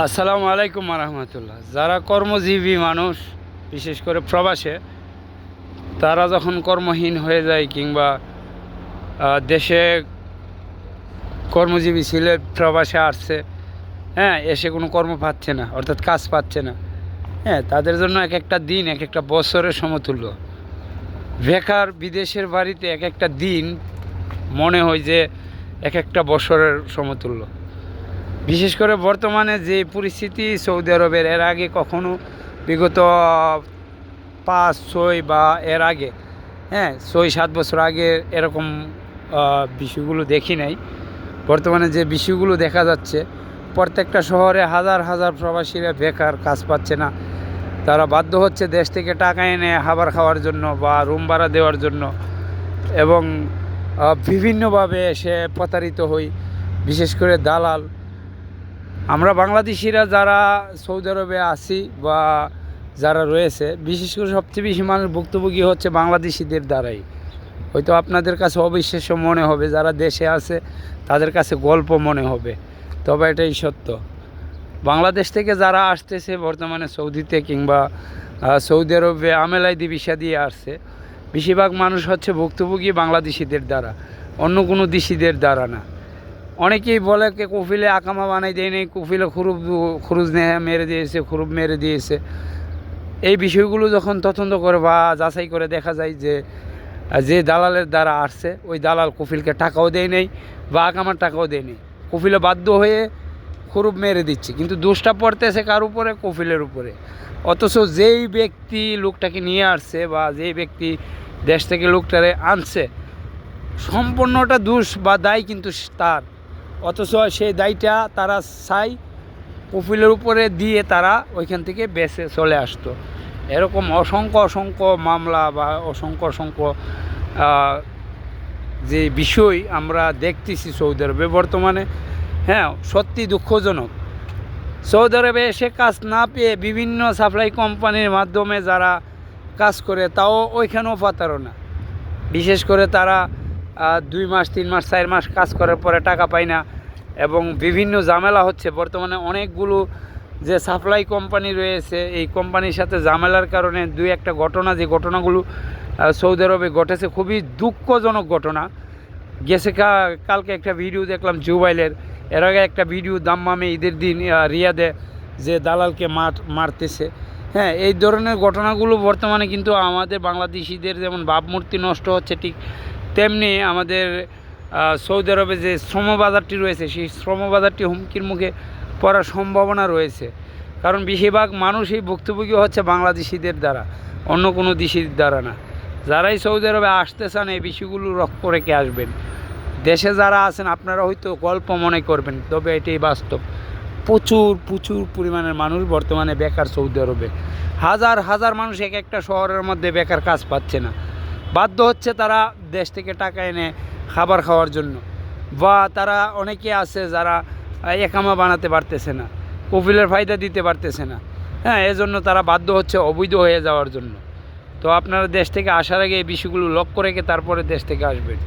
আসসালামু আলাইকুম রহমতুল্লাহ। যারা কর্মজীবী মানুষ, বিশেষ করে প্রবাসে, তারা যখন কর্মহীন হয়ে যায় কিংবা দেশে কর্মজীবী ছিল প্রবাসে আসছে হ্যাঁ এসে কোনো কর্ম পাচ্ছে না, অর্থাৎ কাজ পাচ্ছে না হ্যাঁ তাদের জন্য এক একটা দিন, এক একটা বছরের সমতুল্য। বেকার বিদেশের বাড়িতে এক একটা দিন মনে হয় যে এক একটা বছরের সমতুল্য। বিশেষ করে বর্তমানে যে পরিস্থিতি সৌদি আরবের, এর আগে কখনো বিগত পাঁচ, ছয় বা এর আগে হ্যাঁ ছয়, সাত বছর আগে এরকম বিষয়গুলো দেখি নাই। বর্তমানে যে বিষয়গুলো দেখা যাচ্ছে, প্রত্যেকটা শহরে হাজার হাজার প্রবাসীরা বেকার, কাজ পাচ্ছে না। তারা বাধ্য হচ্ছে দেশ থেকে টাকা এনে খাবার খাওয়ার জন্য বা রুম ভাড়া দেওয়ার জন্য এবং বিভিন্নভাবে সে প্রতারিত হই। বিশেষ করে দালাল আমরা বাংলাদেশিরা যারা সৌদি আরবে আছি বা যারা রয়েছে, বিশেষ করে সবচেয়ে বেশি মানুষ ভুক্তভোগী হচ্ছে বাংলাদেশিদের দ্বারাই। হয়তো আপনাদের কাছে অবিশ্বাস্য মনে হবে, যারা দেশে আছে তাদের কাছে গল্প মনে হবে, তবে এটাই সত্য। বাংলাদেশ থেকে যারা আসতেছে বর্তমানে সৌদিতে কিংবা সৌদি আরবে আমেলাইদি ভিসা দিয়ে আসছে, বেশিরভাগ মানুষ হচ্ছে ভুক্তভোগী বাংলাদেশিদের দ্বারা, অন্য কোনো দেশিদের দ্বারা না। অনেকেই বলে কে কফিলে আকামা বানাই দেয়নি, কফিলে খুরুব, খুরুজ নেহে মেরে দিয়েছে, খুরুব মেরে দিয়েছে। এই বিষয়গুলো যখন তদন্ত করে বা যাচাই করে দেখা যায় যে যে দালালের দ্বারা আসছে, ওই দালাল কফিলকে টাকাও দেয় নেই বা আকামার টাকাও দেয় নেই। কফিলে বাধ্য হয়ে খুরুব মেরে দিচ্ছে, কিন্তু দোষটা পড়তেছে কার উপরে? কফিলের উপরে। অথচ যেই ব্যক্তি লোকটাকে নিয়ে আসছে বা যেই ব্যক্তি দেশ থেকে লোকটারে আনছে, সম্পূর্ণটা দোষ বা দায় কিন্তু তার। অথচ সেই দায়টা তারা চাই, কপিলের উপরে দিয়ে তারা ওইখান থেকে বেসে চলে আসতো। এরকম অসংখ্য অসংখ্য মামলা বা অসংখ্য অসংখ্য যে বিষয় আমরা দেখতেছি সৌদি আরবে বর্তমানে হ্যাঁ সত্যি দুঃখজনক। সৌদি আরবে এসে কাজ না পেয়ে বিভিন্ন সাপ্লাই কোম্পানির মাধ্যমে যারা কাজ করে, তাও ওইখানেও প্রতারণা। বিশেষ করে তারা দুই মাস, তিন মাস, চার মাস কাজ করার পরে টাকা পায় না। এবং বিভিন্ন ঝামেলা হচ্ছে। বর্তমানে অনেকগুলো যে সাপ্লাই কোম্পানি রয়েছে, এই কোম্পানির সাথে ঝামেলার কারণে দুই একটা ঘটনা, যে ঘটনাগুলো সৌদি আরবে ঘটেছে, খুবই দুঃখজনক ঘটনা। গেছে কালকে একটা ভিডিও দেখলাম জুবাইলের। এর আগে একটা ভিডিও দাম্মামে ঈদের দিন রিয়াদে যে দালালকে মার, মারতেছে। হ্যাঁ এই ধরনের ঘটনাগুলো বর্তমানে কিন্তু আমাদের বাংলাদেশিদের যেমন ভাবমূর্তি নষ্ট হচ্ছে, ঠিক তেমনি আমাদের সৌদি আরবে যে শ্রমবাজারটি রয়েছে, সেই শ্রমবাজারটি হুমকির মুখে পড়ার সম্ভাবনা রয়েছে। কারণ বেশিরভাগ মানুষই ভুক্তভোগী হচ্ছে বাংলাদেশিদের দ্বারা, অন্য কোনো দেশির দ্বারা না। যারাই সৌদি আরবে আসতে চান, এই বিষয়গুলো রক্ষ রেখে আসবেন। দেশে যারা আছেন, আপনারা হয়তো গল্প মনে করবেন, তবে এটাই বাস্তব। প্রচুর প্রচুর পরিমাণের মানুষ বর্তমানে বেকার সৌদি আরবে। হাজার হাজার মানুষ এক একটা শহরের মধ্যে বেকার কাজ পাচ্ছে না। বাধ্য হচ্ছে তারা দেশ থেকে টাকা এনে খাবার খাওয়ার জন্য। বা তারা অনেকে আছে যারা একামা বানাতে পারতেছে না, কপিলের ফায়দা দিতে পারতেছে না। হ্যাঁ এজন্য তারা বাধ্য হচ্ছে অবৈধ হয়ে যাওয়ার জন্য। তো আপনারা দেশ থেকে আসার আগে এই বিষয়গুলো লক্ষ্য রেখে তারপরে দেশ থেকে আসবেন।